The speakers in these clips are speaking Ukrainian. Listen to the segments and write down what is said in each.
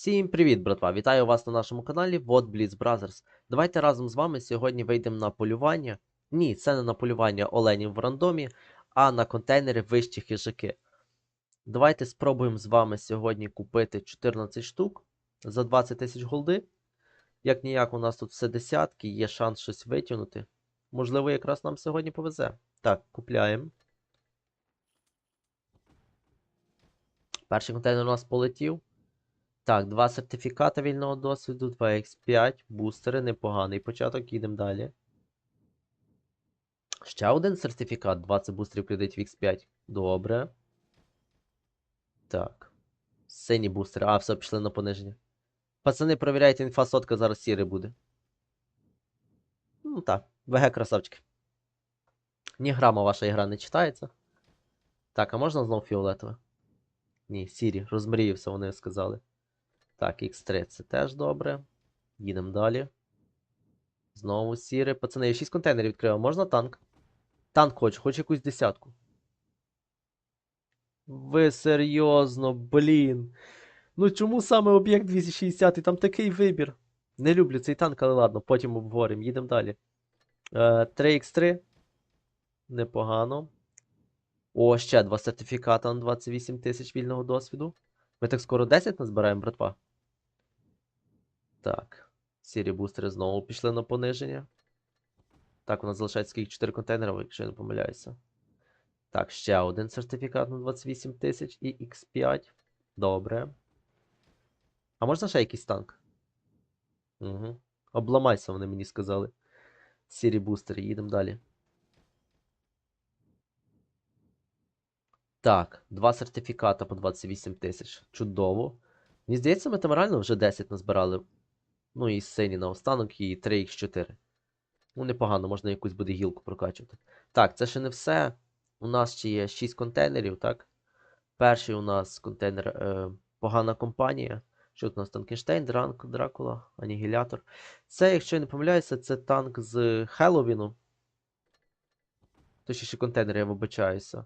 Всім привіт, братва! Вітаю вас на нашому каналі Вот Blitz Brothers. Давайте разом з вами сьогодні вийдемо на полювання. Ні, це не на полювання оленів в рандомі, а на контейнери вищі хижаки. Давайте спробуємо з вами сьогодні купити 14 штук за 20 тисяч голди. Як ніяк, у нас тут все десятки, є шанс щось витягнути. Можливо, якраз нам сьогодні повезе. Так, купляємо. Перший контейнер у нас полетів. Так, два сертифікати вільного досвіду, 2x5, бустери, непоганий початок, їдемо далі. Ще один сертифікат, 20 бустерів кредитів X5. Добре. Так. Сині бустери. А, все, пішли на пониження. Пацани, провіряйте, інфа сотка зараз сірий буде. Ну так, ВГ красавчики. Ні грама ваша ігра не читається. Так, а можна знову фіолетове? Ні, сірі, розмріявся, вони сказали. Так, X3 це теж добре. Їдемо далі. Знову сіре. Пацани, я 6 контейнерів відкрив. Можна танк? Танк хочу, хочу якусь десятку. Ви серйозно, блін. Ну чому саме об'єкт 260? Там такий вибір. Не люблю цей танк, але ладно, потім обговоримо. Їдемо далі. Е, 3x3. Непогано. О, ще два сертифіката на 28 тисяч вільного досвіду. Ми так скоро 10 назбираємо, братва. Так. Сірі бустери знову пішли на пониження. Так, у нас залишається скільки 4 контейнери, якщо я не помиляюся. Так, ще один сертифікат на 28 тисяч і X5. Добре. А можна ще якийсь танк? Угу. Обламайся, вони мені сказали. Сірі бустери, їдемо далі. Так, два сертифіката по 28 тисяч. Чудово. Мені здається, ми там реально вже 10 назбирали. Ну і сині на останок, і 3х4. Ну, непогано, можна якусь буде гілку прокачувати. Так, це ще не все. У нас ще є 6 контейнерів, так? Перший у нас контейнер е, погана компанія. Що тут у нас Танкенштейн, Дранк, Дракула, Анігілятор. Це, якщо я не помиляюся, це танк з Хеллоуіну. Точніше контейнер, я вибачаюся.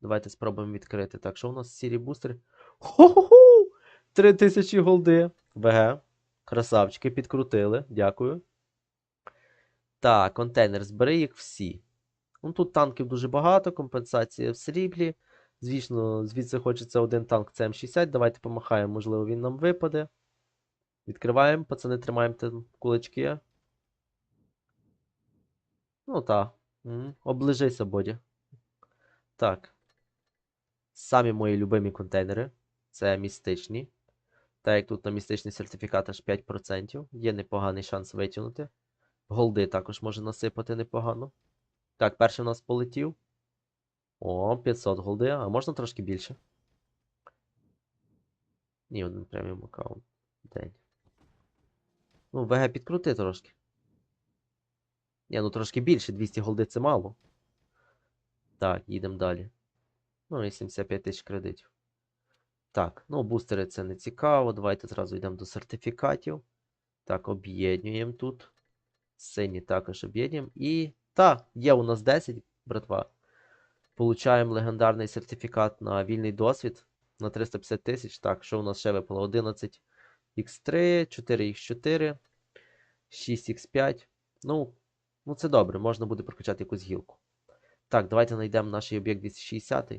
Давайте спробуємо відкрити. Так, що у нас сірі бустери? Хо-хо-хо! 3000 голди. ВГ. Красавчики, підкрутили. Дякую. Так, контейнер. Збери їх всі. Ну, тут танків дуже багато, компенсація в сріблі. Звісно, звідси хочеться один танк ЦМ60. Давайте помахаємо, можливо, він нам випаде. Відкриваємо, пацани, тримаємо там кулачки. Ну так. Оближися, Бодя. Так. Самі мої любимі контейнери. Це містичні. Так як тут на містичний сертифікат аж 5%. Є непоганий шанс витягнути. Голди також може насипати непогано. Так, перший у нас полетів. О, 500 голди, а можна трошки більше? Ні, один преміум аккаунт. День. Ну, ВГ підкрути трошки. Ні, ну трошки більше, 200 голди це мало. Так, їдемо далі. Ну і 75 тисяч кредитів. Так, ну бустери це не цікаво. Давайте зразу йдемо до сертифікатів. Так, об'єднуємо тут. Сині також об'єднуємо. І. Та, є у нас 10, братва. Получаємо легендарний сертифікат на вільний досвід на 350 тисяч. Так, що у нас ще випало? 11 x 3 4х4, 6х5. Ну, ну це добре, можна буде прокачати якусь гілку. Так, давайте знайдемо наш об'єкт 260.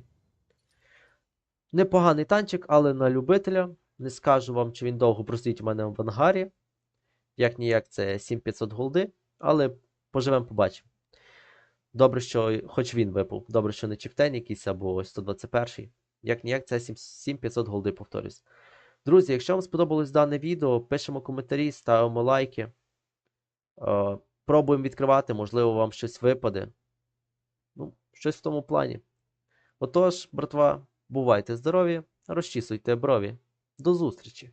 Непоганий танчик, але на любителя. Не скажу вам, чи він довго простоїть у мене в ангарі. Як ніяк, це 7500 голди, але поживемо, побачимо. Добре, що хоч він випав. Добре, що не чіптен якийсь або ось 121. Як ніяк, це 7500 голди, повторюсь. Друзі, якщо вам сподобалось дане відео, пишемо коментарі, ставимо лайки. Е, пробуємо відкривати, можливо, вам щось випаде. Ну, щось в тому плані. Отож, братва, бувайте здорові, розчісуйте брові. До зустрічі.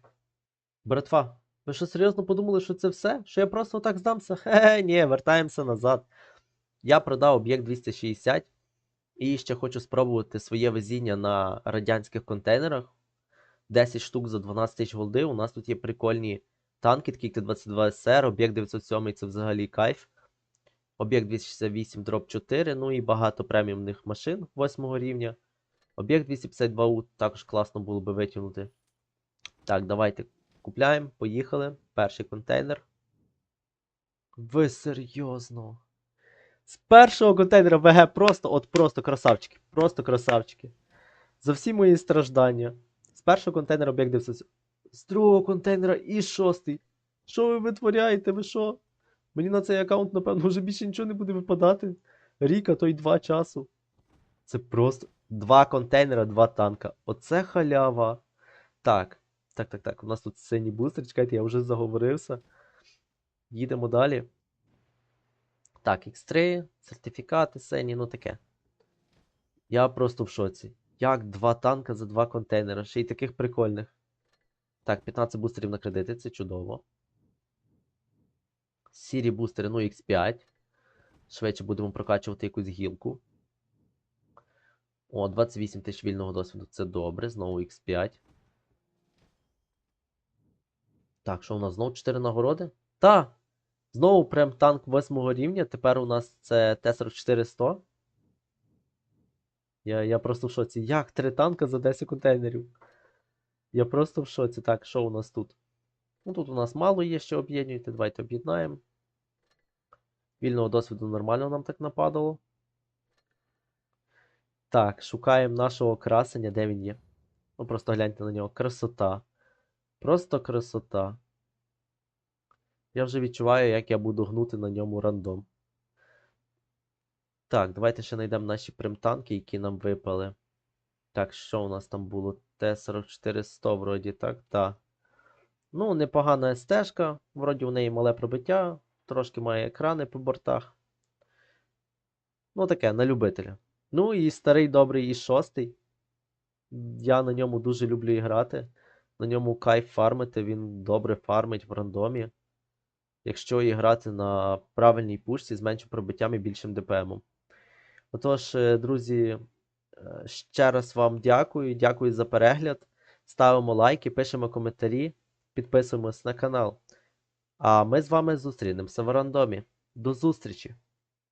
Братва, ви що серйозно подумали, що це все? Що я просто так здамся? Хе-хе, ні, вертаємося назад. Я продав об'єкт 260 і ще хочу спробувати своє везіння на радянських контейнерах. 10 штук за 12 тисяч голди. У нас тут є прикольні танки, такі як Т-22 СР, об'єкт 907 це взагалі кайф. Об'єкт 268 дроп 4, ну і багато преміумних машин 8 рівня. Об'єкт 252У також класно було би витягнути. Так, давайте купляємо, поїхали. Перший контейнер. Ви серйозно? З першого контейнера ВГ просто, от просто красавчики. Просто красавчики. За всі мої страждання. З першого контейнера об'єкт дивився. З другого контейнера і шостий. Що ви витворяєте? Ви що? Мені на цей аккаунт, напевно, вже більше нічого не буде випадати. Рік, а то й два часу. Це просто два контейнера, два танка. Оце халява. Так, так, так, так. У нас тут синій бустер. Чекайте, я вже заговорився. Їдемо далі. Так, X3, сертифікати сині, ну таке. Я просто в шоці. Як два танка за два контейнера, ще й таких прикольних. Так, 15 бустерів на кредити, це чудово. Сірі бустери, ну X5. Швидше будемо прокачувати якусь гілку. О, 28 тисяч вільного досвіду, це добре. Знову X5. Так, що у нас? Знову 4 нагороди? Та! Знову прям танк 8 рівня. Тепер у нас це Т-44-100. Я, я просто в шоці. Як три танка за 10 контейнерів? Я просто в шоці. Так, що у нас тут? Ну тут у нас мало є, що об'єднуйте. Давайте об'єднаємо. Вільного досвіду нормально нам так нападало. Так, шукаємо нашого красення, де він є. Ну, просто гляньте на нього. Красота. Просто красота. Я вже відчуваю, як я буду гнути на ньому рандом. Так, давайте ще знайдемо наші примтанки, які нам випали. Так, що у нас там було? Т-44-100, вроді, так? Так. Ну, непогана СТ-шка. Вроді у неї мале пробиття, трошки має екрани по бортах. Ну, таке, на любителя. Ну і старий добрий і шостий. Я на ньому дуже люблю грати. На ньому кайф фармити, він добре фармить в рандомі. Якщо і грати на правильній пушці з меншим пробиттям і більшим ДПМом. Отож, е, друзі, е, ще раз вам дякую. Дякую за перегляд. Ставимо лайки, пишемо коментарі, підписуємось на канал. А ми з вами зустрінемося в рандомі. До зустрічі!